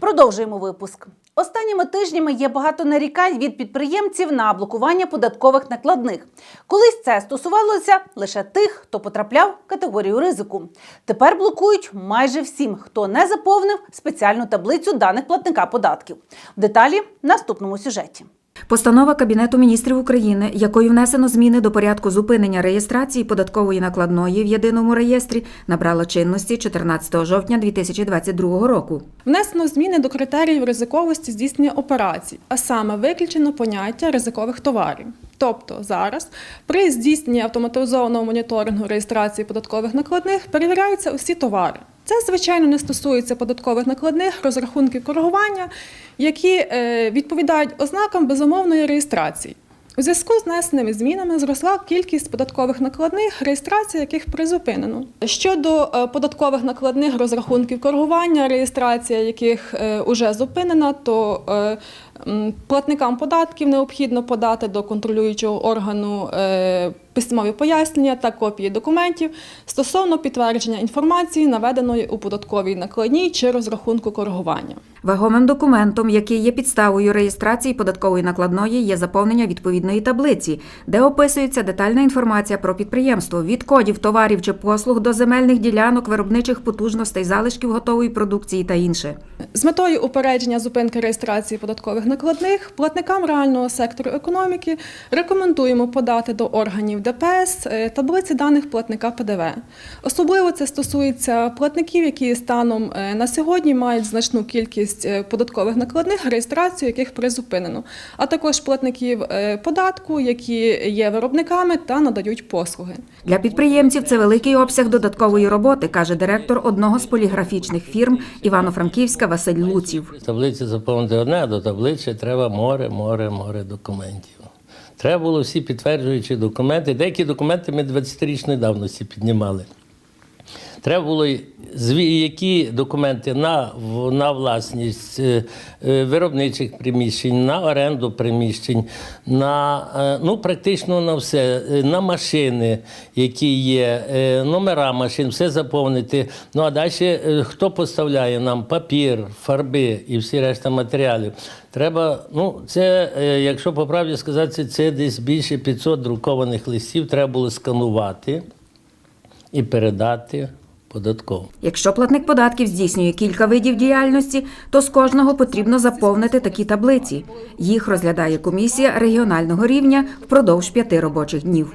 Продовжуємо випуск. Останніми тижнями є багато нарікань від підприємців на блокування податкових накладних. Колись це стосувалося лише тих, хто потрапляв в категорію ризику. Тепер блокують майже всім, хто не заповнив спеціальну таблицю даних платника податків. Деталі в наступному сюжеті. Постанова Кабінету міністрів України, якою внесено зміни до порядку зупинення реєстрації податкової накладної в єдиному реєстрі, набрала чинності 14 жовтня 2022 року. Внесено зміни до критеріїв ризиковості здійснення операцій, а саме виключено поняття ризикових товарів. Тобто зараз при здійсненні автоматизованого моніторингу реєстрації податкових накладних перевіряються усі товари. Це, звичайно, не стосується податкових накладних, розрахунків коригування, які е, відповідають ознакам безумовної реєстрації. У зв'язку з внесеними змінами зросла кількість податкових накладних, реєстрація яких призупинено. Щодо е, податкових накладних розрахунків коригування, реєстрація яких вже зупинена, то е, платникам податків необхідно подати до контролюючого органу е, письмові пояснення та копії документів стосовно підтвердження інформації, наведеної у податковій накладній чи розрахунку коригування. Вагомим документом, який є підставою реєстрації податкової накладної, є заповнення відповідної таблиці, де описується детальна інформація про підприємство від кодів товарів чи послуг до земельних ділянок, виробничих потужностей, залишків готової продукції та інше. З метою упередження зупинки реєстрації податкових накладних платникам реального сектору економіки рекомендуємо подати до органів ДПС е, таблиці даних платника ПДВ. Особливо це стосується платників, які станом е, на сьогодні мають значну кількість е, податкових накладних, реєстрацію яких призупинено, а також платників податку, які є виробниками та надають послуги. Для підприємців це великий обсяг додаткової роботи, каже директор одного з поліграфічних фірм Івано-Франківська Василь Луців. Таблиці заповнити одне, а до таблиці треба море, море, море документів. Треба було всі підтверджуючі документи. Деякі документи ми 20-річної давності піднімали. Треба було які документи на, на власність е, е, виробничих приміщень, на оренду приміщень, на е, ну, практично на все, на машини, які є, номера машин, все заповнити. Ну а далі хто поставляє нам папір, фарби і всі решта матеріалів. Треба, ну це, якщо по правді сказати, це десь більше 500 друкованих листів треба було сканувати і передати податково. Якщо платник податків здійснює кілька видів діяльності, то з кожного потрібно заповнити такі таблиці. Їх розглядає комісія регіонального рівня впродовж п'яти робочих днів.